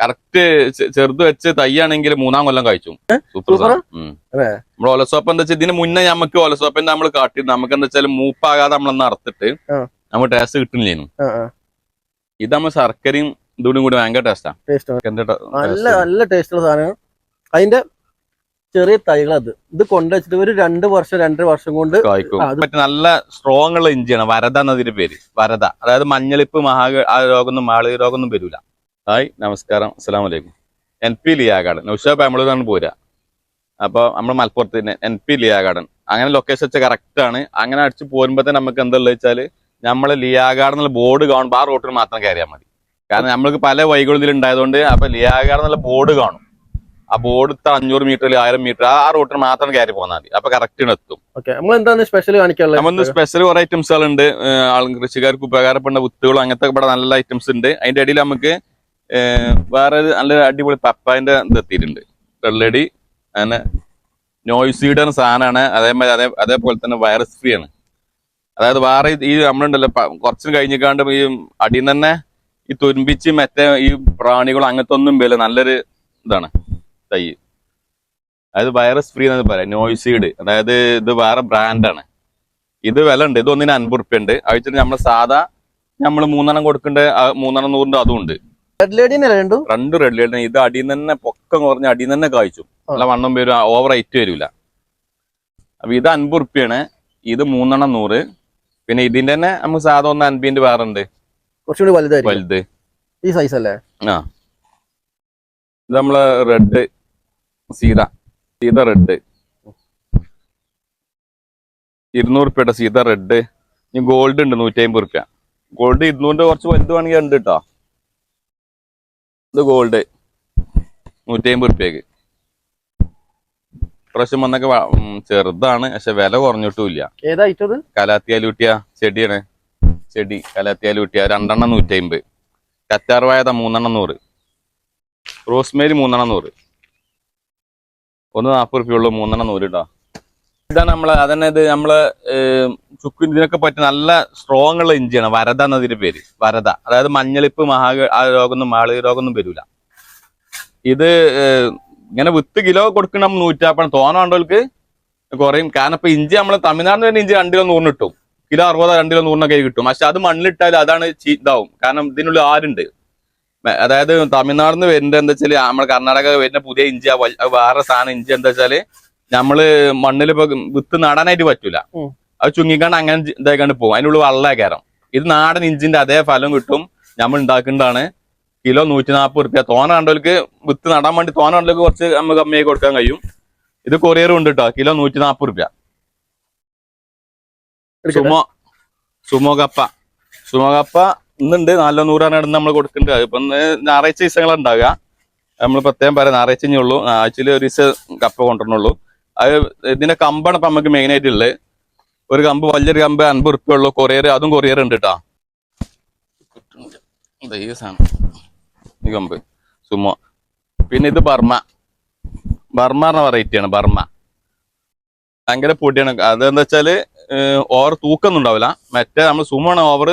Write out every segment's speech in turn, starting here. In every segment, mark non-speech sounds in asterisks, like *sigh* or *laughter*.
Correct ചെറുത് വെച്ച് തയ്യാണെങ്കിൽ മൂന്നാം കൊല്ലം കഴിച്ചു. നമ്മൾ ഒലസോപ്പ് എന്താ വെച്ചാൽ ഇതിന് മുന്നേ നമുക്ക് ഒലസോപ്പിന്റെ നമ്മൾ കാട്ടി നമുക്ക് എന്താ വെച്ചാൽ മൂപ്പാകാതെ നമ്മളൊന്ന് അറുത്തിട്ട് നമ്മൾ ടേസ്റ്റ് കിട്ടുന്നില്ലേനു. ഇത് നമ്മൾ ശർക്കരയും ഇതോടും കൂടി ഭയങ്കര ടേസ്റ്റാ ടേസ്റ്റ് നല്ല നല്ല ടേസ്റ്റുള്ള സാധനം അതിന്റെ ചെറിയ തൈകൾ അത് ഇത് കൊണ്ടുവച്ചിട്ട് ഒരു രണ്ട് വർഷം രണ്ടര വർഷം കൊണ്ട് നല്ല സ്ട്രോങ് ഉള്ള ഇഞ്ചിയാണ്. വരത എന്നതിന്റെ പേര്. വരത അതായത് മഞ്ഞളിപ്പ് മഹാ രോഗമൊന്നും മാളി രോഗമൊന്നും വരൂല. ഹായ് നമസ്കാരം. അസ്സാം വലൈക്കും എൻ പി ലിയാഗാർഡൻ. നൗഷാ ബാംഗ്ലൂരാണ് പോരാ. അപ്പോൾ നമ്മൾ മലപ്പുറത്ത് തന്നെ എൻ പി ലിയാഗാർഡൻ. അങ്ങനെ ലൊക്കേഷൻ വെച്ചാൽ കറക്റ്റ് ആണ്. അങ്ങനെ അടിച്ച് പോരുമ്പോൾ തന്നെ നമുക്ക് എന്താ വെച്ചാൽ ലിയാ ഗാർഡൻ എന്നുള്ള ബോർഡ് കാണുമ്പോൾ ആ റോട്ടിൽ മാത്രം കയറിയാൽ മതി. കാരണം നമ്മൾക്ക് പല വഴികളും ഇതിൽ ഉണ്ടായതുകൊണ്ട് അപ്പൊ ലിയാഗാർഡൻ എന്നുള്ള ബോർഡ് കാണും. ആ ബോർഡ് അഞ്ഞൂറ് മീറ്റർ ആയിരം മീറ്റർ ആ റൂട്ടിൽ മാത്രം കയറി പോന്നാൽ മതി. അപ്പൊ കറക്റ്റിന് എത്തും. നമ്മൾ എന്താണ് സ്പെഷ്യൽ കാണിക്കാനുള്ളത്? നമ്മൾ സ്പെഷ്യൽ കുറെ ഐറ്റംസുകൾ ഉണ്ട് കൃഷിക്കാർക്ക് ഉപകാരപ്പെടുന്ന വിത്തുകളും അങ്ങനത്തെ ഇവിടെ നല്ല ഐറ്റംസ് ഉണ്ട്. അതിന്റെ ഇടയിൽ നമുക്ക് വേറെ നല്ലൊരു നല്ല അടിപൊളി പപ്പായന്റെ ഇത് എത്തിയിട്ടുണ്ട്. വെള്ളടി അങ്ങനെ നോയ്സീഡ് എന്ന സാധനമാണ്. അതേമാതിരി അതേ അതേപോലെ തന്നെ വൈറസ് ഫ്രീ ആണ്. അതായത് വേറെ ഈ നമ്മളുണ്ടല്ലോ കുറച്ചും കഴിഞ്ഞിക്കാണ്ട് ഈ അടിയിൽ തന്നെ ഈ തുരുമ്പിച്ച് മറ്റേ ഈ പ്രാണികളും അങ്ങനത്തെ ഒന്നും പേല നല്ലൊരു ഇതാണ് തൈ. അതായത് വൈറസ് ഫ്രീ എന്ന് പറയാം. നോയ്സീഡ് അതായത് ഇത് വേറെ ബ്രാൻഡാണ് ഇത് വില ഉണ്ട്. ഇത് ഒന്നിന് അൻപത് റുപ്യ ഉണ്ട്. അയച്ചിട്ട് നമ്മൾ സാധാ നമ്മൾ മൂന്നെണ്ണം കൊടുക്കേണ്ട മൂന്നെണ്ണം നൂറിന്റെ അതും ഉണ്ട്. റെഡ് ലേഡിനെ രണ്ടു രണ്ട് റെഡ് ലേഡിനെ ഇത് അടിയിൽ തന്നെ പൊക്കം കുറഞ്ഞ അടിയിൽ തന്നെ കായ്ച്ചു നല്ല വണ്ണം വരും. ഓവർ ഹൈറ്റ് വരില്ല അപ്പൊ ഇത് അൻപത് റുപ്യാണ് ഇത് മൂന്നെണ്ണം നൂറ്. പിന്നെ ഇതിന്റെ തന്നെ നമുക്ക് സാധാ ഒന്ന് അൻപിന്റെ വേറെ ഉണ്ട്. കുറച്ചുകൂടി വലുത്. ഈ സൈസ് അല്ലേ? ആ. ഇത് നമ്മൾ റെഡ് സീത. സീത റെഡ് ഇരുന്നൂറ് റുപ്യയുടെ സീത റെഡ് ഇനി ഗോൾഡ് ഉണ്ട് നൂറ്റി അമ്പത് റുപ്യ ഗോൾഡ് ഇരുന്നൂറിന്റെ കുറച്ച് വലുത് വേണമെങ്കിൽ ഉണ്ട് കേട്ടോ ഇത് ഗോൾഡ് നൂറ്റി അമ്പത് റുപ്യക്ക് പ്രാവശ്യം വന്നൊക്കെ ചെറുതാണ് പക്ഷെ വില കുറഞ്ഞിട്ടില്ല ഏതായിട്ടത് കലാത്തിയാലൂട്ടിയ ചെടിയാണ്. ചെടി കലാത്തിയാലൂട്ടിയ രണ്ടെണ്ണം നൂറ്റി അമ്പത് കറ്റാർവായത മൂന്നെണ്ണം നൂറ്. റോസ്മേരി മൂന്നെണ്ണം നൂറ്. ഒന്ന് നാൽപ്പത് റുപ്യ ഉള്ളൂ മൂന്നെണ്ണം നൂറ് കേട്ടോ ഇതാണ് നമ്മളെ അതന്നെ ഇത് നമ്മൾ ഇതിനൊക്കെ പറ്റി നല്ല സ്ട്രോങ് ഉള്ള ഇഞ്ചിയാണ് വരത എന്നതിന്റെ പേര് വരത അതായത് മഞ്ഞളിപ്പ് മഹാ രോഗമൊന്നും മാളി രോഗമൊന്നും വരൂല. ഇത് ഇങ്ങനെ വിത്ത് കിലോ കൊടുക്കണം നൂറ്റാപ്പണം. തോന്നാണ്ടവർക്ക് കുറയും. കാരണം ഇപ്പൊ ഇഞ്ചി നമ്മൾ തമിഴ്നാട് തന്നെ ഇഞ്ചി രണ്ട് കിലോ നൂറിന് കിട്ടും. കിലോ അറുപതോ രണ്ട് കിലോ നൂറിനൊക്കെ കിട്ടും. പക്ഷെ അത് മണ്ണിലിട്ടാൽ അതാണ് ഇതാവും. കാരണം ഇതിനുള്ളിൽ ആരുണ്ട്. അതായത് തമിഴ്നാട് നിന്ന് വരുന്നത് എന്താ വെച്ചാൽ നമ്മുടെ കർണാടക വരുന്ന പുതിയ ഇഞ്ചി വേറെ സാധനം ഇഞ്ചി എന്താ വെച്ചാൽ നമ്മൾ മണ്ണിൽ ഇപ്പൊ വിത്ത് നടാനായിട്ട് പറ്റൂല. അത് ചുങ്ങിക്കാണ്ട് അങ്ങനെ ഇതായിക്കാണ്ട് പോകും അതിനുള്ളിൽ വെള്ളം കയറും. ഇത് നാടൻ ഇഞ്ചിന്റെ അതേ ഫലം കിട്ടും. നമ്മൾ ഉണ്ടാക്കുന്നതാണ്. കിലോ നൂറ്റി നാൽപ്പത് റുപ്യ. തോന കണ്ടവർക്ക് വിത്ത് നടാൻ വേണ്ടി തോന കണ്ടവർക്ക് കുറച്ച് നമുക്ക് കമ്മിയായി കൊടുക്കാൻ കഴിയും. ഇത് കൊറിയർ ഉണ്ട് കേട്ടോ കിലോ നൂറ്റി നാൽപ്പത് റുപ്യ? സുമോ സുമോ കപ്പ. സുമോ കപ്പ ഇന്നുണ്ട്. നാലോ നൂറാണ് നമ്മൾ കൊടുക്കേണ്ടത് ഇപ്പൊ ഞായറാഴ്ച ദിവസങ്ങളുണ്ടാവുക നമ്മൾ പ്രത്യേകം പറയാം ഞായറാഴ്ച ഉള്ളൂ. ആഴ്ചയിൽ ഒരു ദിവസം കപ്പ കൊണ്ടുവരണുള്ളൂ. അത് ഇതിന്റെ കമ്പാണ് ഇപ്പൊ നമുക്ക് മെയിൻ ആയിട്ടുള്ളത് ഒരു കമ്പ് വലിയൊരു കമ്പ് അൻപത് റുപ്യ ഉള്ളു. കൊറിയർ അതും കൊറിയർ ഉണ്ട് കേട്ടോ ഈ കമ്പ്. സുമോ. പിന്നെ ഇത് ബർമ ബർമ എന്ന വെറൈറ്റി ആണ് ബർമ ഭയങ്കര പൊടിയാണ്. അതെന്താ വെച്ചാൽ ഓവർ തൂക്കൊന്നും ഉണ്ടാവില്ല. മറ്റേ നമ്മൾ സുമാണ് ഓവർ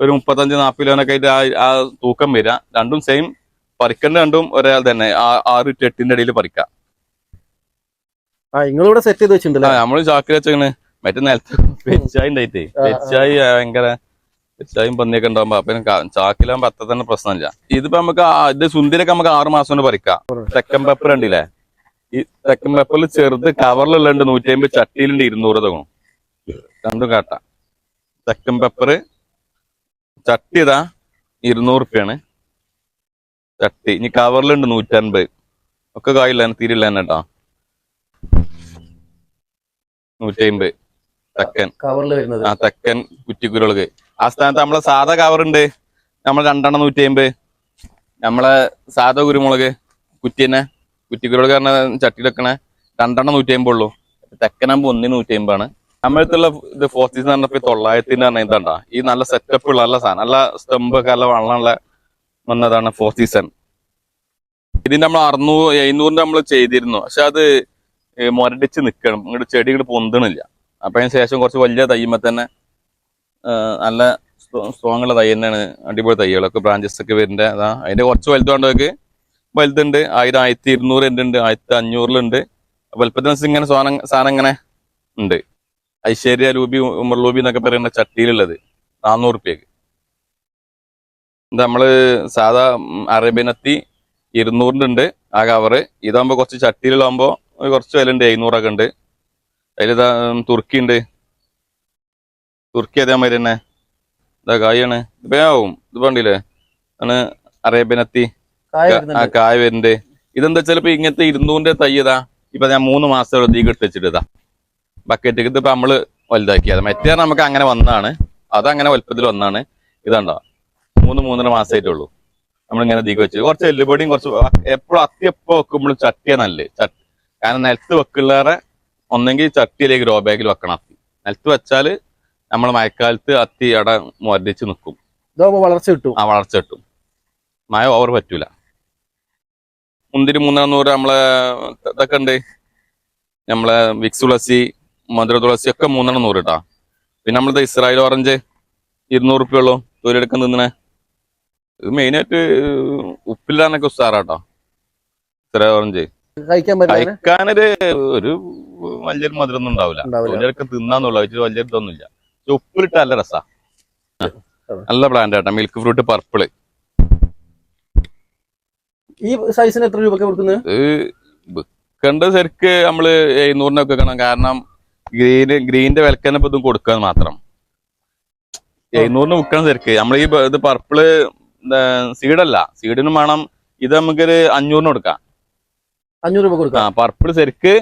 ഒരു മുപ്പത്തഞ്ച് നാൽപ്പത് കിലോനൊക്കെ ആയിട്ട് ആ തൂക്കം വരിക രണ്ടും സെയിം പറിക്കേണ്ട രണ്ടും ഒരാൾ തന്നെ. ആറ് to എട്ടിന്റെ ഇടയിൽ പറിക്കാം. ആ നിങ്ങളിവിടെ സെറ്റ് ചെയ്ത് വെച്ചിട്ടുണ്ടല്ലോ? നമ്മൾ ചാക്കിൽ വെച്ചാണ് മറ്റേ നിലത്ത് വെച്ചായി *laughs* ഉണ്ടായിട്ടേ. വെച്ചായി ഭയങ്കര വെച്ചായും പന്നിയൊക്കെ ഉണ്ടാകുമ്പോ അപ്പൊ ചാക്കിലാകുമ്പോ അത്ര തന്നെ പ്രശ്നമില്ല. ഇതിപ്പോ നമുക്ക് ഇത് സുന്ദരൊക്കെ നമുക്ക് ആറു മാസം കൊണ്ട് പറിക്കാം. തെക്കൻ പേപ്പർ ഉണ്ടല്ലേ? ഈ തെക്കൻ പെപ്പറിൽ ചെറുത് കവറിലുള്ളുണ്ട് നൂറ്റി അമ്പത് ചട്ടിയിലുണ്ട് ഇരുന്നൂറ് തോന്നും രണ്ടും കാട്ട. തെക്കൻ പെപ്പർ ചട്ടി ഇതാ ഇരുന്നൂറ് റുപ്യാണ്. ചട്ടി. ഇനി കവറിലുണ്ട് നൂറ്റൻപത് ഒക്കെ കായില്ല തീരില്ല തന്നെ കേട്ടോ. നൂറ്റി അമ്പത് തെക്കൻ. കവറിൽ വരുന്നത്. ആ തെക്കൻ കുറ്റിക്കുരുളക്. ആ സ്ഥാനത്ത് നമ്മളെ സാധാ കവറുണ്ട്. നമ്മൾ രണ്ടെണ്ണം നൂറ്റി അമ്പത് നമ്മളെ സാധാ കുരുമുളക് കുറ്റി തന്നെ കുറ്റിക്കുരുളക് പറഞ്ഞ ചട്ടി വെക്കണേ രണ്ടെണ്ണം നൂറ്റി അമ്പത് ഉള്ളൂ തെക്കനാകുമ്പോ ഒന്നിന് നൂറ്റി അമ്പതാണ് നമ്മളടുത്തുള്ള ഇത് ഫോർത്തീസ് എന്ന് പറഞ്ഞപ്പോൾ തൊള്ളായിരത്തിന്റെ പറഞ്ഞ ഇതാണ്ടാ? ഈ നല്ല സെറ്റപ്പ് ഉള്ള നല്ല സാധനം. നല്ല സ്റ്റെമ്പ് ഒക്കെ നല്ല വള്ളമുള്ള വന്നതാണ് ഫോർ സീസൺ ഇതിന്റെ നമ്മൾ അറുന്നൂറ് എഴുന്നൂറിന്റെ നമ്മൾ ചെയ്തിരുന്നു. പക്ഷെ അത് മുരടിച്ച് നിൽക്കണം ഇങ്ങോട്ട് ചെടി ഇങ്ങോട്ട് പൊന്തണില്ല. അപ്പം അതിന് ശേഷം കുറച്ച് വലിയ തയ്യുമ്പോൾ തന്നെ നല്ല സ്ട്രോങ് ഉള്ള തൈ തന്നെയാണ് അടിപൊളി തൈകളൊക്കെ ബ്രാഞ്ചസ് ഒക്കെ വരുന്നുണ്ട് അതാ അതിന്റെ കുറച്ച് വലുതുകൊണ്ടൊക്കെ വലുതുണ്ട് ആയിരം ആയിരത്തി ഇരുന്നൂറ് എന്റെ ഉണ്ട് ആയിരത്തി അഞ്ഞൂറിലുണ്ട് വലുപ്പത്തിനനുസരിച്ച് ഇങ്ങനെ സാധനം സാധനം ഇങ്ങനെ ഉണ്ട്. ഐശ്വര്യ ലൂബി ഉമർ ലൂബി എന്നൊക്കെ പറയുന്ന ചട്ടിയിലുള്ളത് നാനൂറ് റുപ്യക്ക് ഇത് നമ്മൾ സാധാ അറേബ്യനത്തി ഇരുന്നൂറിന്റെ ഉണ്ട് ആ കവറ്. ഇതാകുമ്പോൾ കുറച്ച് ചട്ടിയിലാകുമ്പോൾ കുറച്ച് വില ഉണ്ട് എഴുന്നൂറൊക്കെ ഉണ്ട്. അതിൽ തുർക്കി ഉണ്ട് തുർക്കി അതേമാതിരി തന്നെ. ഇതാ കായാണ്. ഇപ്പൊ ആവും. ഇത് കണ്ടില്ലേ? ആണ് അറേബ്യനത്തി ആ കായ വരുന്നുണ്ട്. ഇതെന്താ വെച്ചാൽ ഇപ്പൊ ഇങ്ങനത്തെ ഇരുന്നൂറിന്റെ തൈ ഇതാ ഇപ്പൊ ഞാൻ മൂന്ന് മാസം തീ ഇട്ടിച്ചിട്ട് ഇതാ. ബക്കറ്റ് ഇതിപ്പോ നമ്മൾ വലുതാക്കിയത് മറ്റേ നമുക്ക് അങ്ങനെ വന്നതാണ്. അതങ്ങനെ വലുപ്പത്തിൽ വന്നാണ് ഇതാണ്ടോ? മൂന്ന് മൂന്നര മാസമായിട്ടുള്ളൂ നമ്മളിങ്ങനെ തീക്ക് വെച്ച്. കുറച്ച് എല്ലുപൊടിയും കുറച്ച് എപ്പോഴും അത്തി എപ്പോ വെക്കുമ്പോഴും ചട്ടിയാ നല്ല ചട്ടി കാരണം നിലത്ത് വെക്കുള്ളേറെ ഒന്നെങ്കിൽ ചട്ടിയിലേക്ക് ഗ്രോ ബാഗിൽ വെക്കണം അത്തി. നിലത്ത് വെച്ചാൽ നമ്മൾ മഴക്കാലത്ത് അത്തി അവിടെ മുരടിച്ച് നിൽക്കും വളർച്ച കിട്ടും. ആ വളർച്ച കിട്ടും. മഴ ഓവർ പറ്റൂല. മുന്തിരി മൂന്നാന്നൂറ് നമ്മളെ ഇതൊക്കെ ഉണ്ട്. നമ്മളെ വിക്സ് തുളസി മധുര തുളസി ഒക്കെ മൂന്നെണ്ണം നൂറ് കേട്ടാ പിന്നെ നമ്മളത് ഇസ്രായേൽ ഓറഞ്ച് ഇരുന്നൂറ് റുപ്യ ഉള്ളൂ. തൊഴിലെടുക്കാൻ തിന്നണേ. ഇത് മെയിനായിട്ട് ഉപ്പില്ലാന്നൊക്കെ ഉസ്താറാട്ടോ ഇസ്രായേൽ ഓറഞ്ച് കഴിക്കാൻ പറ്റില്ല കഴിക്കാനൊരു ഒരു വലിയൊരു മധുരം ഒന്നും ഉണ്ടാവില്ല. തിന്നാന്നുള്ള തൊഴിലെടുക്കാൻ തിന്നാന്നുള്ളൂ. വെച്ചിട്ട് വലിയൊരു ഇതൊന്നുമില്ല. പക്ഷെ ഉപ്പിലിട്ട് നല്ല രസാ. നല്ല ബ്രാൻഡ് ആട്ടാ. മിൽക്ക് ഫ്രൂട്ട് പർപ്പിൾ ഈ സൈസിന് എത്ര രൂപ കൊടുക്കുന്നത് ശരിക്ക് നമ്മൾ എഴുന്നൂറിനൊക്കെ വെക്കണം കാരണം ഗ്രീന് ഗ്രീനിന്റെ വിലക്കന്നെ ഇപ്പൊ ഇതും കൊടുക്കാൻ മാത്രം. എഴുന്നൂറിന് വിൽക്കണം ശരിക്ക്. നമ്മൾ ഈ ഇത് പർപ്പിൾ സീഡല്ല സീഡിനും വേണം. ഇത് നമുക്കൊരു അഞ്ഞൂറിന് കൊടുക്കാം. അഞ്ഞൂറ് രൂപ ആ കൊടുക്കാം പർപ്പിൾ ശരിക്ക്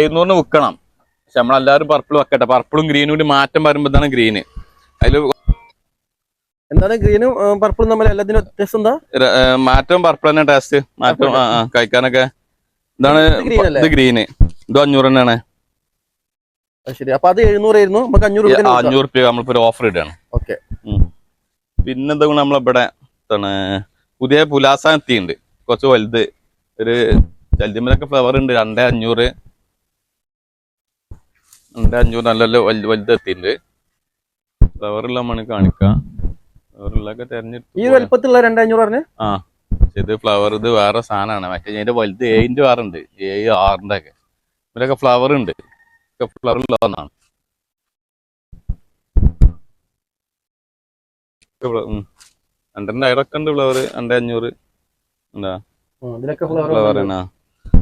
എഴുന്നൂറിന് വിൽക്കണം പക്ഷെ നമ്മളെല്ലാവരും പർപ്പിൾ വെക്കട്ടെ. പർപ്പിളും ഗ്രീനും കൂടി മാറ്റം വരുമ്പോഴാണ് ഗ്രീന് അതിൽ എന്താണ് ഗ്രീനും പർപ്പിളും തമ്മിൽ എല്ലാത്തിനും വ്യത്യാസം എന്താ? മാറ്റം പർപ്പിൾ തന്നെ ടേസ്റ്റ് മാറ്റം കഴിക്കാനൊക്കെ. ഇതാണ് ഇത് ഗ്രീന് ഇതും അഞ്ഞൂറ് തന്നെയാണ്. ശരി. അപ്പൊ അത് എഴുന്നൂറായിരുന്നു. നമുക്ക് അഞ്ഞൂറ് രൂപ അഞ്ഞൂറ് റുപ്യ നമ്മളിപ്പോ ഒരു ഓഫർ ഇടാണ് ഓക്കെ. പിന്നെന്താ നമ്മളിവിടെ പുതിയ തീ ഉണ്ട്. കുറച്ച് വലുത്. ഒരു ജൽദിമലൊക്കെ ഫ്ലവർ ഉണ്ട്. രണ്ടേ അഞ്ഞൂറ്. രണ്ടേ അഞ്ഞൂറ് നല്ല വലുത് വലുത് എത്തിയിട്ടുണ്ട് ഫ്ലവറുള്ള മണി കാണിക്കാം ഫ്ലവറുള്ളൊക്കെ ഈ തെരഞ്ഞെടുത്ത് പറഞ്ഞ്? ആ. ഇത് ഫ്ലവർ ഇത് വേറെ സാധനമാണ്. മറ്റേ ഇതിന്റെ വലുത് ഏഴിന്റെ വേറെ ഉണ്ട്. ഏഴ് ആറിന്റെ ഒക്കെ. ഇവരൊക്കെ ഫ്ലവർ ഉണ്ട്. ഫ്ലവർ ഉള്ളതാണ്. രണ്ടരന്റെ അയറൊക്കെ ഉണ്ട് ഫ്ലവർ രണ്ടേ അഞ്ഞൂറ്. എന്താ? ഫ്ലവർ ഫ്ലവർ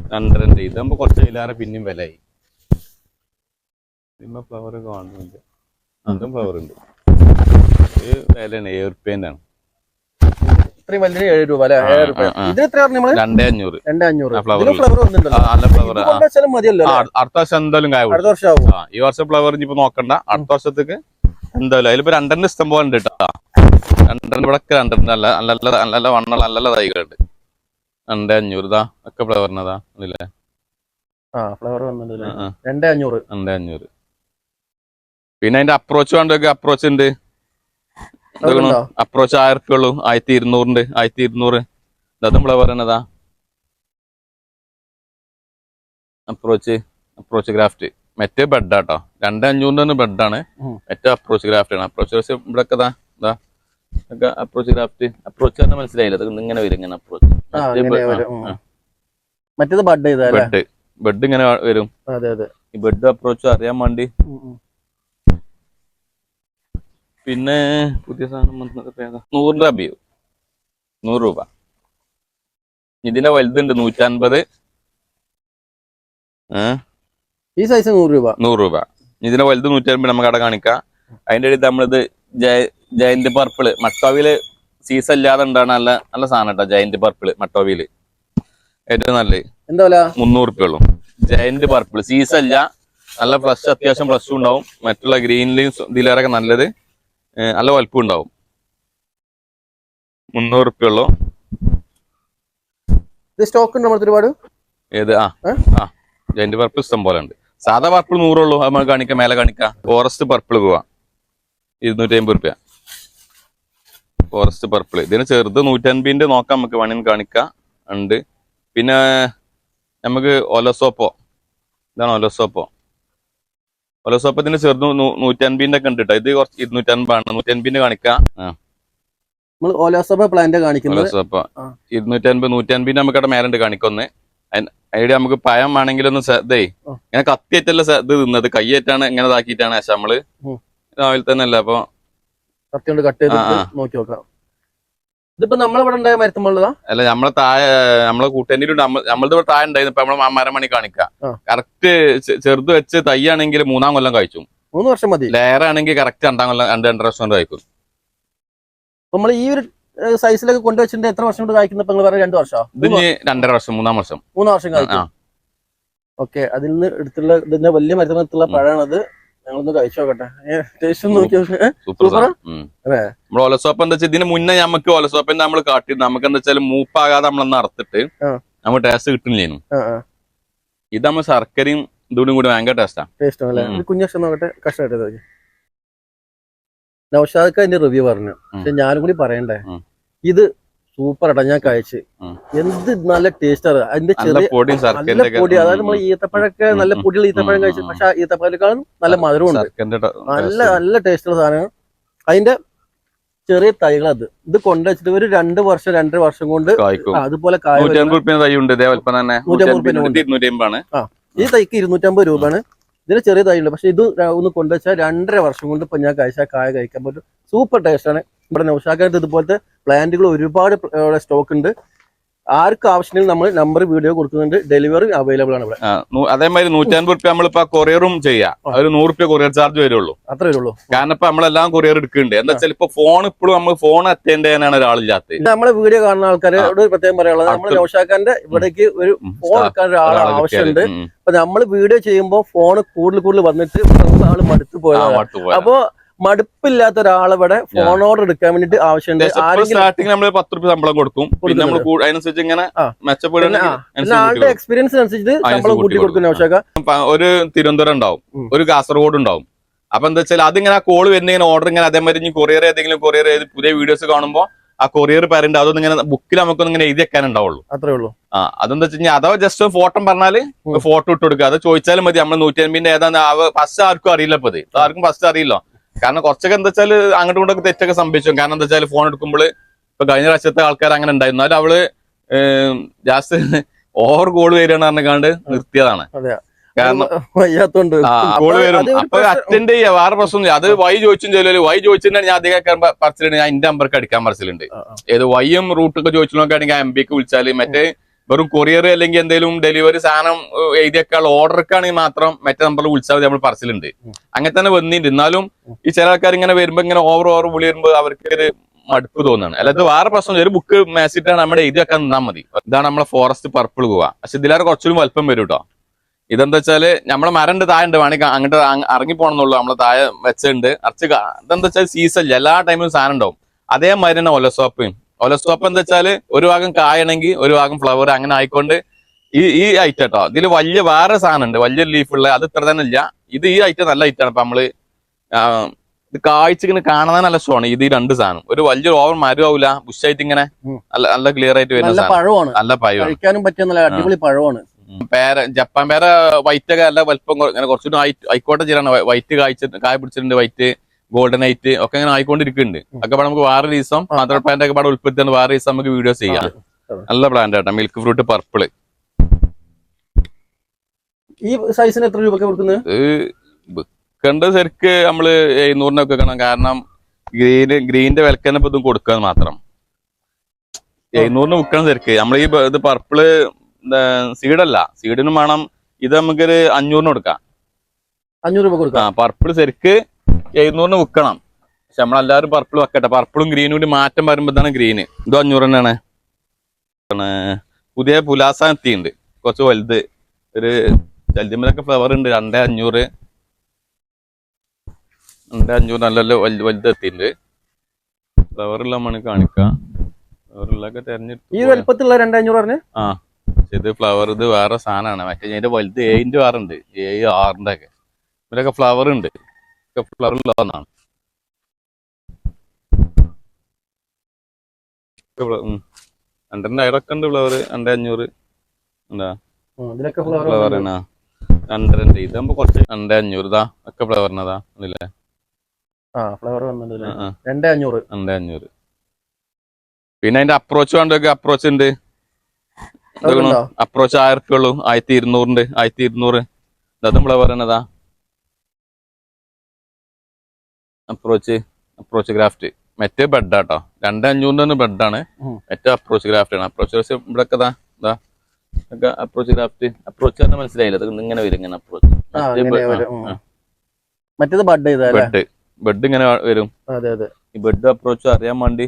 എന്നാ ഇതാകുമ്പോൾ ഇതാകുമ്പോ കുറച്ച് ഇതിലേറെ പിന്നെയും വിലയായി. പിന്നെ ഫ്ലവർ കാണുന്നുണ്ട്. അതും ഫ്ലവർ ഉണ്ട്. ഇത് വിലയാണ് ഏഴ് റുപ്യന്റെ ആണ് ഇത്രയും വലുതിന് ഏഴ് രൂപ അല്ലെ? ആ, ഏഴ് രൂപ. ആ, ആ. ഇതിന് എത്ര പറഞ്ഞു നമ്മൾ? രണ്ടേ അഞ്ഞൂറ്. രണ്ടേ അഞ്ഞൂറ്. ഇതിന് ഫ്ലവർ ആ, വന്നിട്ടുണ്ടല്ലോ നല്ല ഫ്ലവർ ഇത് കൊണ്ടുവച്ചാലും മതിയല്ലോ അല്ലേ? അടുത്ത വർഷം എന്തായാലും കായ അടുത്ത വർഷം ആവും. ആ ഈ വർഷം ഫ്ലവർ ഇനിയിപ്പോ നോക്കണ്ട. അടുത്ത വർഷത്തേക്ക് എന്തായാലും അതിലിപ്പോ രണ്ടെണ്ണം ഇഷ്ടം പോലെ ഉണ്ട് കേട്ടോ. രണ്ടെണ്ണം ഇവിടെ രണ്ടെണ്ണം. നല്ല നല്ല നല്ല നല്ല നല്ല വണ്ണ നല്ല നല്ല തൈകളുണ്ട്. രണ്ടേ അഞ്ഞൂറ് ഇതാ. ഒക്കെ ഫ്ലവറിനതാ അല്ലേ ആ ഫ്ലവർ വന്നിട്ടുണ്ട് രണ്ടേ അഞ്ഞൂറ്. രണ്ടേ അഞ്ഞൂറ്. പിന്നെ അതിന്റെ അപ്രോച്ച് വേണ്ടൊക്കെ അപ്രോച്ച് ഉണ്ട്. അപ്രോച്ച് ഉള്ളൂ. ആയിരത്തി ഇരുന്നൂറുണ്ട് ആയിരത്തി ഇരുന്നൂറ് ഇതും ഫ്ലവർ എന്നതാ അപ്രോച്ച് അപ്രോച്ച് ഗ്രാഫ്റ്റ് മറ്റേ ബെഡാട്ടോ രണ്ടേ അഞ്ഞൂറിന്റെ ബെഡാണ്. മറ്റേ അപ്രോച്ച് ഗ്രാഫ്റ്റ് ആണ്. അപ്രോച്ച് ഇവിടെ ഒക്കെ ഇതാ. ഇതാ. ഒക്കെ അപ്രോച്ച് ഗ്രാഫ്റ്റ് അപ്രോച്ച് പറഞ്ഞാൽ മനസ്സിലായില്ല. അത് ഇങ്ങനെ വരും ഇങ്ങനെ അപ്രോച്ച്. മറ്റേത് ബഡ് ബഡ് ബെഡ് ഇങ്ങനെ വരും. അതെ അതെ. ഈ ബെഡ് അപ്രോച്ച് അറിയാൻ വേണ്ടി. പിന്നെ പുതിയ സാധനം വന്നത് നൂറ് രൂപ ബിയു നൂറ് രൂപ. ഇതിന്റെ വലുതുണ്ട് നൂറ്റൻപത്. ഈ സൈസ് നൂറ് രൂപ. നൂറ് രൂപ. ഇതിന്റെ വലുത് നൂറ്റൻപത് നമുക്ക് അവിടെ കാണിക്കാം. അതിന്റെ ഇടയിൽ നമ്മളിത് ജയ ജയന്റ് പർപ്പിൾ. മട്ടോവിൽ സീസൺ ഇല്ലാതെ ഉണ്ടാണ് നല്ല നല്ല സാധനം കേട്ടോ ജയന്റ് പർപ്പിൾ മട്ടോവിൽ. ഏറ്റവും നല്ലത്. എന്താ വില? മുന്നൂറ് ഉള്ളു ജയന്റ് പർപ്പിൾ സീസൺ ഇല്ല. നല്ല ഫ്രഷ് അത്യാവശ്യം ഫ്രഷ് ഉണ്ടാവും. മറ്റുള്ള ഗ്രീനിലും ഇതിലേറൊക്കെ നല്ലത്. നല്ല വലുപ്പം ഉണ്ടാവും. മുന്നൂറ് റുപ്യ ഉള്ളൂ ഇത് സ്റ്റോക്ക് ഉണ്ട് ഒരുപാട്? ഏത്? ആ. ആ. ജയന്റ് പർപ്പിൾ ഇഷ്ടം പോലെ ഉണ്ട്. സാധാ പർപ്പിൾ നൂറുള്ളൂ. അത് നമുക്ക് കാണിക്കാം മേലെ കാണിക്കാം. ഫോറസ്റ്റ് പർപ്പിൾ പോവാ ഇരുന്നൂറ്റി അമ്പത് റുപ്യ. ഫോറസ്റ്റ് പർപ്പിൾ ഇതിന് ചെറുത് നൂറ്റൻപതിന്റെ നോക്കാം നമുക്ക്. വേണമെങ്കിൽ കാണിക്കാം. ഉണ്ട്. പിന്നെ നമുക്ക് ഒലസോപ്പോ. ഇതാണ് ഒലസോപ്പോ. ഒലസോപ്പത്തിന്റെ ചെറുത് നൂറ്റൻപതിന്റെ ഒക്കെ ഉണ്ട് കേട്ടോ ഇത് കുറച്ച് ഇരുന്നൂറ്റൻപതാണ്. നൂറ്റൻപതിന്റെ കാണിക്കാം. നമ്മൾ ഓലോസഭ പ്ലാന്റ് കാണിക്കുന്നത്. ഒലസോപ്പ. ആ. ഇരുന്നൂറ്റൻപത് നൂറ്റൻപിന്റെ നമുക്ക് അവിടെ മേലുണ്ട് കാണിക്കൊന്ന്. അതിന്റെ നമുക്ക് പഴം വേണമെങ്കിലും ഒന്ന് ഇതേ ഇങ്ങനെ കത്തിയറ്റല്ല ഇത് തിന്നത്. കൈയേറ്റാണ് ഇങ്ങനെ ഇതാക്കിയിട്ടാണ് പക്ഷെ നമ്മൾ. രാവിലെ തന്നെ അല്ല അപ്പൊ കത്തി കൊണ്ട് കട്ട് ആ. നോക്കി നോക്കാം ഇതിപ്പോ നമ്മളിവിടെ ഉണ്ടായ മരത്തുമ്പോഴതാ അല്ല നമ്മളെ താഴെ നമ്മളെ കൂട്ടേണ്ടിയിട്ടുണ്ട് നമ്മളിത് ഇവിടെ താഴെ ഉണ്ടായിരുന്നു. ഇപ്പൊ നമ്മളെ മരമണി കാണിക്കാം. ആ. കറക്റ്റ് ചെറുത് വെച്ച് തയ്യാണെങ്കിൽ മൂന്നാം കൊല്ലം കഴിച്ചു. മൂന്ന് വർഷം മതി. ലെയർ ആണെങ്കിൽ കറക്റ്റ് രണ്ടാം കൊല്ലം രണ്ട് രണ്ടര വർഷം കൊണ്ട് കഴിക്കും. നമ്മൾ ഈ ഒരു സൈസിലൊക്കെ കൊണ്ടുവച്ചിട്ടുണ്ട് എത്ര വർഷം കൊണ്ട് കായ്ക്കുന്ന നിങ്ങൾ പറഞ്ഞ രണ്ട് വർഷമോ ഇത് രണ്ടര വർഷം മൂന്നാം വർഷം. മൂന്നാം വർഷം കായ്ക്കും ഓക്കെ അതിൽ നിന്ന് എടുത്തുള്ള ഇതിന്റെ വലിയ മരത്തിനകത്തുള്ള ഉം. പഴമാണത്. ഞങ്ങളൊന്ന് കഴിച്ചു നോക്കട്ടെ ടേസ്റ്റ്? അതെ. നമ്മൾ ഓലസോപ്പ് എന്താ വെച്ചാൽ ഇതിന് മുന്നേ നമുക്ക് ഒലസോപ്പിന്റെ നമ്മൾ കാട്ടി നമുക്ക് എന്താ വെച്ചാൽ മൂപ്പാകാതെ നമ്മളൊന്ന് അറുത്തിട്ട്. നമ്മൾ ടേസ്റ്റ് കിട്ടുന്നില്ലേനു. ഇത് നമ്മൾ ശർക്കരയും ഇതോടും കൂടി ഭയങ്കര ടേസ്റ്റാ ടേസ്റ്റ്. കുഞ്ഞക്ഷം നോക്കട്ടെ അതിന്റെ റിവ്യൂ പറഞ്ഞു. പക്ഷെ ഞാനും കൂടി പറയണ്ടേ? ഇത് സൂപ്പർ ആട്ടാ ഞാൻ കഴിച്ച്. എന്ത് നല്ല ടേസ്റ്റ് ആണ് അതിന്റെ ചെറിയ നല്ല പൊടി. അതായത് നമ്മൾ ഈത്തപ്പഴൊക്കെ നല്ല പൊടിയുള്ള ഈത്തപ്പഴം കഴിച്ചു. പക്ഷെ ഈത്തപ്പഴക്കാളും നല്ല മധുരമുണ്ട്. ഉണ്ട് നല്ല നല്ല ടേസ്റ്റ് നല്ല ടേസ്റ്റുള്ള സാധനം അതിന്റെ ചെറിയ തൈകൾ അത്. ഇത് കൊണ്ടുവച്ചിട്ട് ഒരു രണ്ട് വർഷം രണ്ടര വർഷം കൊണ്ട് അതുപോലെ ഈ തൈക്ക് ഇരുന്നൂറ്റമ്പത് രൂപയാണ്. ഇതിന് ചെറിയ തൈ ഉണ്ട്. പക്ഷെ ഇത് ഒന്ന് കൊണ്ടുവച്ചാൽ രണ്ടര വർഷം കൊണ്ട് ഇപ്പൊ ഞാൻ കഴിച്ചാൽ കായ കഴിക്കാൻ പറ്റും. സൂപ്പർ ടേസ്റ്റ് ആണ്. ഇവിടെ നൗഷാക്കായിട്ട് ഇതുപോലത്തെ പ്ലാന്റുകൾ ഒരുപാട് സ്റ്റോക്ക് ഉണ്ട്. ആർക്ക് ആവശ്യമെങ്കിൽ നമ്മൾ നമ്പർ വീഡിയോ കൊടുക്കുന്നുണ്ട്. ഡെലിവറി അവൈലബിൾ ആണ് ഇവിടെ. അതേമാതിരി നൂറ്റി അൻപത് റുപ്യ നമ്മളിപ്പോ കൊറിയറും ചെയ്യാം. ഒരു നൂറ് റുപ്യ കൊറിയർ ചാർജ് വരുള്ളൂ. അത്രേ ഉള്ളൂ. കാരണം ഇപ്പൊ നമ്മളെല്ലാം കൊറിയർ എടുക്കുന്നുണ്ട്. എന്താ വെച്ചാൽ ഇപ്പൊ ഫോൺ ഇപ്പോഴും നമ്മൾ ഫോൺ അറ്റൻഡ് ചെയ്യാനാണ് ഒരാളില്ലാത്തത്. ഇത് നമ്മളെ വീഡിയോ കാണുന്ന ആൾക്കാരോട് പ്രത്യേകം പറയാനുള്ളത് നമ്മൾ നൗഷാക്കാന്റെ ഇവിടേക്ക് ഒരു. ഫോൺ എടുക്കാൻ ഒരാൾ ആവശ്യമുണ്ട്. അപ്പൊ നമ്മൾ വീഡിയോ ചെയ്യുമ്പോൾ ഫോൺ കൂടുതൽ കൂടുതൽ വന്നിട്ട് ആൾ മടുത്തു പോയാൽ പോയതാണ്. അപ്പൊ മടുപ്പില്ലാത്ത ഒരാളിവിടെ ഫോൺ ഓർഡർ എടുക്കാൻ വേണ്ടിട്ട് ആവശ്യമുണ്ട്. ആരെങ്കിലും സ്റ്റാർട്ടിങ് നമ്മൾ പത്ത് റുപ്യ ശമ്പളം കൊടുക്കും. പിന്നെ നമ്മൾ അതിനനുസരിച്ച് ഇങ്ങനെ മെച്ചപ്പെടുന്ന ആളുടെ എക്സ്പീരിയൻസ് അനുസരിച്ച് ശമ്പളം കൂട്ടി കൊടുക്കുന്ന ഒരു തിരുവനന്തപുരം ഉണ്ടാവും. ഒരു കാസർഗോഡ് ഉണ്ടാവും. അപ്പൊ എന്താ വെച്ചാൽ അതിങ്ങനെ ആ കോൾ വരുന്ന ഇങ്ങനെ ഓർഡർ ഇങ്ങനെ അതേമാതിരി ഇനി കൊറിയർ ഏതെങ്കിലും കൊറിയർ ചെയ്ത് പുതിയ വീഡിയോസ് കാണുമ്പോൾ ആ കൊറിയർ പേരുണ്ട്. അതൊന്നും ഇങ്ങനെ ബുക്കിൽ നമുക്കൊന്നും ഇങ്ങനെ എഴുതി വെക്കാൻ ഉണ്ടാവുള്ളൂ. അത്രേ ഉള്ളൂ. ആ അതെന്താ വെച്ച് കഴിഞ്ഞാൽ അഥവാ ജസ്റ്റ് ഫോട്ടോ പറഞ്ഞാൽ ഫോട്ടോ ഇട്ട് കൊടുക്കുക. അത് ചോദിച്ചാലും മതി. നമ്മൾ നൂറ്റി അൻപതിന്റെ ഏതാണ് ഫസ്റ്റ് ആർക്കും അറിയില്ല ഇപ്പൊ ആർക്കും ഫസ്റ്റ് അറിയില്ല. കാരണം കുറച്ചൊക്കെ എന്താ വെച്ചാൽ അങ്ങോട്ടും ഇങ്ങോട്ടൊക്കെ തെറ്റൊക്കെ സംഭവിച്ചു. കാരണം എന്താ വെച്ചാൽ ഫോൺ എടുക്കുമ്പോൾ ഇപ്പൊ കഴിഞ്ഞ പ്രാവശ്യത്തെ ആൾക്കാർ അങ്ങനെ ഉണ്ടായിരുന്നു. എന്നാലും അവൾ ജാസ്റ്റ് ഓവർ ഗോൾ വരികയാണ് പറഞ്ഞാണ്ട് നിർത്തിയതാണ്. കാരണം ഗോൾ വരും. അപ്പൊ അറ്റൻഡ് ചെയ്യാ. വേറെ പ്രശ്നം അത് വൈ ചോദിച്ചും ചെയ്യലോ. വൈ ചോദിച്ചിട്ടുണ്ടെങ്കിൽ ഞാൻ അധികം പറച്ചിലുണ്ട് ഞാൻ എന്റെ നമ്പർക്ക് അടിക്കാൻ പറച്ചിലുണ്ട്. ഏത് വൈയും റൂട്ടൊക്കെ ചോദിച്ചു നോക്കുകയാണെങ്കിൽ എം ബിക്ക് വിളിച്ചാൽ മറ്റേ വെറും കൊറിയർ അല്ലെങ്കിൽ എന്തെങ്കിലും ഡെലിവറി സാധനം എഴുതിയേക്കാൾ ഓർഡർക്കാണെങ്കിൽ മാത്രം മറ്റേ നമ്പറിൽ വിളിച്ചാൽ മതി നമ്മൾ പറച്ചിലുണ്ട്. അങ്ങനെ തന്നെ വന്നിട്ടുണ്ട് എന്നാലും ഈ ചില ആൾക്കാർ ഇങ്ങനെ വരുമ്പോ ഇങ്ങനെ ഓവർ ഓവർ വിളി വരുമ്പോ അവർക്ക് ഒരു മടുപ്പ് തോന്നുകയാണ് അല്ലാതെ വേറെ പ്രശ്നം ഒരു ബുക്ക് മാസിട്ടാണ് നമ്മുടെ എഴുതി വെക്കാൻ നിന്നാൽ മതി. ഇതാണ് നമ്മളെ ഫോറസ്റ്റ് പർപ്പിൾ പോവാ പക്ഷെ ഇതിലേറെ കുറച്ചുകൂടി വലുപ്പം വരും കേട്ടോ ഇതെന്താ വെച്ചാൽ നമ്മളെ മരണ്ട് താഴെ ഉണ്ട് വേണമെങ്കിൽ അങ്ങോട്ട് ഇറങ്ങി പോകണമെന്നുള്ളൂ നമ്മളെ താഴെ വെച്ചുണ്ട്. അറച്ച് ഇതെന്താ വെച്ചാൽ സീസൺ എല്ലാ ടൈമിലും സാധനം ഉണ്ടാവും അതേമാതിരി തന്നെ ഒലസോപ്പ് ഒലസോപ്പ് എന്താ വെച്ചാൽ ഒരു ഭാഗം കായണെങ്കിൽ ഒരു ഭാഗം ഫ്ലവർ അങ്ങനെ ആയിക്കൊണ്ട് ഈ ഈ ഐറ്റം കേട്ടോ ഇതിൽ വലിയ വേറെ സാധനം ഉണ്ട്. വലിയ ലീഫുള്ള അത് ഇത്ര തന്നെ ഇല്ല. ഇത് ഈ ഐറ്റം നല്ല ഐറ്റം ആണ്. നമ്മൾ ഇത് കാഴ്ചക്കിന് കാണാൻ നല്ല ഇഷ്ടമാണ് ഇത് ഈ രണ്ട് സാധനം. ഒരു വലിയ ഓവർ മരമാവില്ല ബുഷായിട്ട് ഇങ്ങനെ നല്ല നല്ല ക്ലിയർ ആയിട്ട് വരുന്ന പഴമാണ് നല്ല കഴിക്കാനും പറ്റിയ നല്ല അടിപൊളി പഴമാണ് പേര ജപ്പാൻ പേര വൈറ്റ് ഒക്കെ നല്ല വലിപ്പം ഇങ്ങനെ കുറച്ചുകൂടി ആയി- ആയിക്കോട്ടെ ചെയ്യാണ് വൈറ്റ് കായ്ച്ച കായ പിടിച്ചിട്ടുണ്ട് വൈറ്റ് ഗോൾഡൻ ഐറ്റ് ഒക്കെ ഇങ്ങനെ ആയിക്കൊണ്ടിരിക്കുന്നുണ്ട്. ഒക്കെ നമുക്ക് വേറെ ദിവസം മാത്രം മദർ പ്ലാന്റ് ഒക്കെ പാടെ ഉൾപ്പെടുത്തിയാണ് വേറെ ദിവസം നമുക്ക് വീഡിയോസ് ചെയ്യാം. നല്ല പ്ലാന്റ് ആട്ടോ. മിൽക്ക് ഫ്രൂട്ട് പർപ്പിൾ ഈ സൈസിന് എത്ര രൂപ കൊടുക്കുന്നത്? ഇത് വിൽക്കേണ്ടത് ശരിക്ക് നമ്മൾ എഴുന്നൂറിനൊക്കെ വെക്കണം കാരണം ഗ്രീന് ഗ്രീനിന്റെ വിലക്കന്നെ ഇപ്പൊ ഇതും കൊടുക്കുക മാത്രം. എഴുന്നൂറിന് വിൽക്കണം ശരിക്ക്. നമ്മൾ ഈ ഇത് പർപ്പിൾ സീഡല്ല സീഡിനും വേണം. ഇത് നമുക്കൊരു അഞ്ഞൂറിന് കൊടുക്കാം. അഞ്ഞൂറ് രൂപ കൊടുക്കാം. പർപ്പിൾ ശരിക്ക് എഴുന്നൂറിന് വിൽക്കണം പക്ഷെ നമ്മളെല്ലാവരും പർപ്പിൾ വെക്കട്ടെ. പർപ്പിളും ഗ്രീനും കൂടി മാറ്റം വരുമ്പോൾ തന്നെ ഗ്രീന് ഇതോ അഞ്ഞൂറ് തന്നെയാണ്. പുതിയ പുലാസ എത്തിയിട്ടുണ്ട്. കുറച്ച് വലുത്. ഒരു ചല്തിമലൊക്കെ ഫ്ലവർ ഉണ്ട്. രണ്ടേ അഞ്ഞൂറ്. രണ്ടേ അഞ്ഞൂറ് നല്ല വലുത് വലുത് എത്തിയിട്ടുണ്ട്. ഫ്ലവറുള്ള മണി കാണിക്കാം. ഫ്ലവറുള്ളൊക്കെ ഈ തെരഞ്ഞെടുത്ത് പറഞ്ഞ്? ആ. ഇത് ഫ്ലവർ ഇത് വേറെ സാധനമാണ്. മറ്റേ ഇതിന്റെ വലുത് ഏഴിന്റെ വേറെ ഉണ്ട്. ഏഴ് ആറിന്റെ ഒക്കെ ഇവരൊക്കെ ഫ്ലവർ ഉണ്ട്. ഫ്ലവർ ഉള്ളതാണ് രണ്ടിന്റെ അയറൊക്കെ ഉണ്ട് ഫ്ലവർ രണ്ടേ അഞ്ഞൂറ്. എന്താ? ഫ്ലവർ തന്നെ രണ്ടരണ്ട് ഇതാകുമ്പോ കുറച്ച് രണ്ടേ അഞ്ഞൂറ്. ഇതാ ഒക്കെ ഫ്ലവറിനതാ ആ, രണ്ടേ അഞ്ഞൂറ്. രണ്ടേ അഞ്ഞൂറ്. പിന്നെ അതിന്റെ അപ്രോച്ച് വേണ്ടൊക്കെ അപ്രോച്ച് ഉണ്ട്. അപ്രോച്ച് ആയിരം റുപ്യ ഉള്ളൂ ആയിരത്തി ഇരുന്നൂറുണ്ട് ആയിരത്തി ഇരുന്നൂറ് അതും ഫ്ലവർ അപ്രോച്ച് അപ്രോച്ച് ഗ്രാഫ്റ്റ് മറ്റേ ബെഡ് ബെഡാട്ടോ രണ്ടേ തന്നെ ബെഡാണ് ആണ്. മറ്റേ അപ്രോച്ച് ഗ്രാഫ്റ്റ് ആണ്. അപ്രോച്ച് ഇവിടെ കഥ ഇതാ ഇതാ. ഒക്കെ അപ്രോച്ച് ഗ്രാഫ്റ്റ് അപ്രോച്ച് തന്നെ മനസ്സിലായില്ല. അത് ഇങ്ങനെ വരും ഇങ്ങനെ അപ്രോച്ച് മറ്റേത് ബഡ് ബെഡ് ബെഡ് ഇങ്ങനെ വരും. ഈ ബെഡ് അപ്രോച്ച് അറിയാൻ വേണ്ടി.